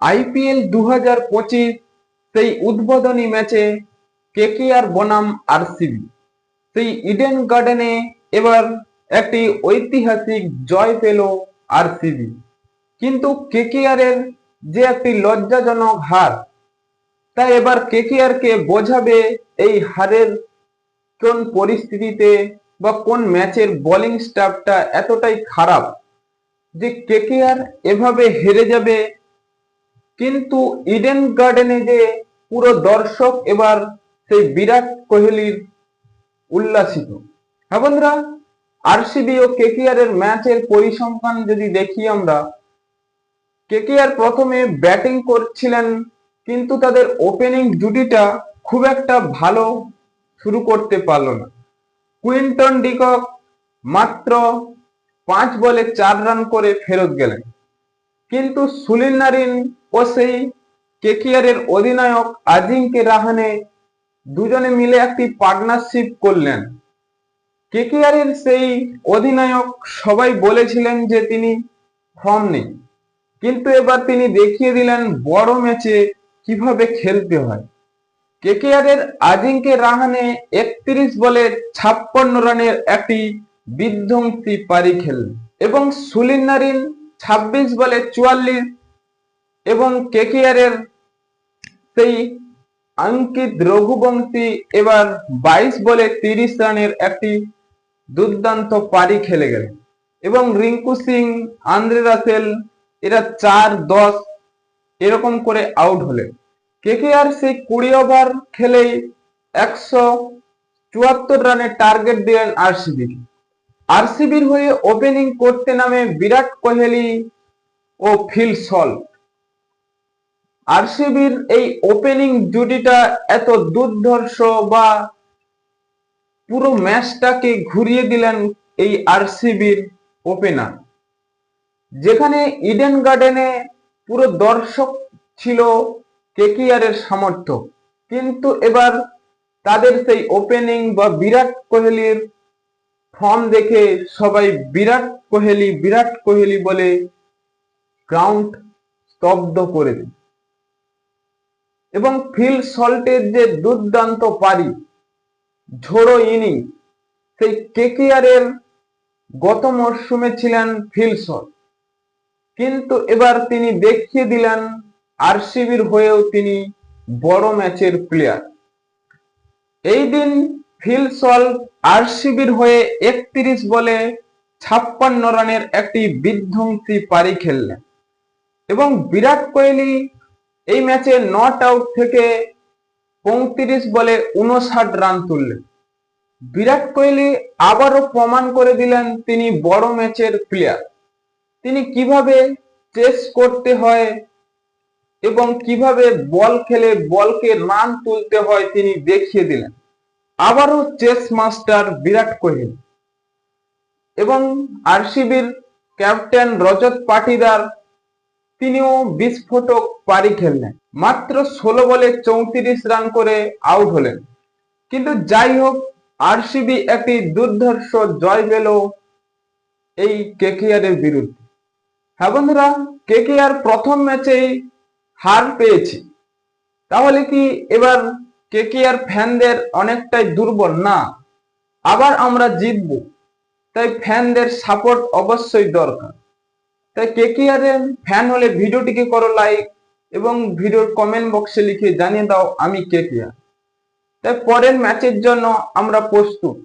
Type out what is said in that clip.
IPL দু হাজার পঁচিশ সেই উদ্বোধনী ম্যাচে কেকেআর বনাম আরসিবি। সেই ইডেন গার্ডেনে এবার একটি ঐতিহাসিক জয় পেল আরসিবি। কিন্তু কেকেআর এর যে একটি লজ্জাজনক হার তাই এবার কেকেআর কে বোঝাবে এই হারের কোন পরিস্থিতিতে বা কোন ম্যাচের বোলিং স্টাফটা এতটাই খারাপ যে কেকেআর এভাবে হেরে যাবে কিন্তু ইডেন গার্ডেনে যে পুরো দর্শক এবার সেই বিরাট কোহলির উল্লাসিত। হ্যাঁ বন্ধুরা আরসিবি ও কেকেআর এর ম্যাচের পরিসংখ্যান যদি দেখি আমরা কেকেআর প্রথমে ব্যাটিং করছিলেন, কিন্তু তাদের ওপেনিং জুটিটা খুব একটা ভালো শুরু করতে পারল না। কুইন্টন ডিকক মাত্র পাঁচ বলে চার রান করে ফেরত গেলেন। কিন্তু সুনীল নারিন ও সেই কেকিআর এর অধিনায়ক আজিঙ্কে রাহানে দুজনে মিলে একটি পার্টনারশিপ করলেন। কেকেআর এর সেই অধিনায়ক সবাই বলেছিলেন যে তিনি ফর্ম নেই। কিন্তু এবার তিনি দেখিয়ে দিলেন বড় ম্যাচে কীভাবে খেলতে হয়। কেকেআর এর আজিঙ্কে রাহানে একত্রিশ বলে ছাপ্পান্ন রানের একটি বিধ্বংসী পারি খেললেন এবং সুলিন নারিন ছাব্বিশ বলে চুয়াল্লিশ এবং কেকেআর এর সেই অঙ্কিত রঘুবংশী এবার বাইশ বলে তিরিশ রানের একটি দুর্দান্ত পারি খেলে গেলেন এবং রিঙ্কু সিং, আন্দ্রে রাসেল, এরা চার দশ এরকম করে আউট হলেন কেকেআর সেই কুড়ি ওভার খেলেই একশো চুয়াত্তর রানের টার্গেট দিলেন আরসিবি আরসিবির হয়ে ওপেনিং করতে নামে বিরাট কোহলি ও ফিল সল্ট আরসিবির এই ওপেনিং জুটিটা এত দুর্ধর্ষ বা পুরো ম্যাচটাকে ঘুরিয়ে দিলেন এই আরসিবির ওপেনার যেখানে ইডেন গার্ডেনে পুরো দর্শক ছিল কেকিআর এর সামর্থ্য। কিন্তু এবার তাদের সেই ওপেনিং বা বিরাট কোহলির ফর্ম দেখে সবাই বিরাট কোহলি বিরাট কোহলি বলে গ্রাউন্ড স্তব্ধ করে দেয় এবং ফিল সল্টের যে দুর্দান্ত পারি, ঝোড়ো ইনিংস, সেই কেকেআর এর গত মরশুমে ছিলেন ফিল সল্ট। কিন্তু এবার তিনি দেখিয়ে দিলেন আরসিবির হয়েও তিনি বড় ম্যাচের প্লেয়ার। এই দিন ফিল সল্ট আরসিবির হয়ে একত্রিশ বলে ছাপ্পান্ন রানের একটি বিধ্বংসী পারি খেললেন। এবং বিরাট কোহলি এই ম্যাচে নট আউট থেকে পঁয়ত্রিশ বলে উনষাট রান তুললেন। বিরাট কোহলি আবারও প্রমাণ করে দিলেন তিনি বড় ম্যাচের প্লেয়ার তিনি কীভাবে চেস করতে হয় এবং কীভাবে বল খেলে বলকে রান তুলতে হয় তিনি দেখিয়ে দিলেন। আবারও চেস মাস্টার বিরাট কোহলি এবং আরসিবির ক্যাপ্টেন রজত পাটিদার তিনিও বিস্ফোটক পারি খেললেন। মাত্র ষোলো বলে চৌত্রিশ রান করে আউট হলেন। কিন্তু যাই হোক, আরসিবি একটি দুর্ধর্ষ জয় পেল এই কেকেআর বিরুদ্ধে। হ্যাঁ বন্ধুরা, কেকেআর প্রথম ম্যাচেই হার পেয়েছে। তাহলে কি এবার কেকেআর ফ্যানদের অনেকটাই দুর্বল? না। আবার আমরা জিতব। তাই ফ্যানদের সাপোর্ট অবশ্যই দরকার। তাই কেকেআর এর ফ্যান হলে ভিডিওটিকে করো লাইক এবং ভিডিওর কমেন্ট বক্সে লিখে জানিয়ে দাও আমি কেকেআর তাই পরের ম্যাচের জন্য আমরা প্রস্তুত।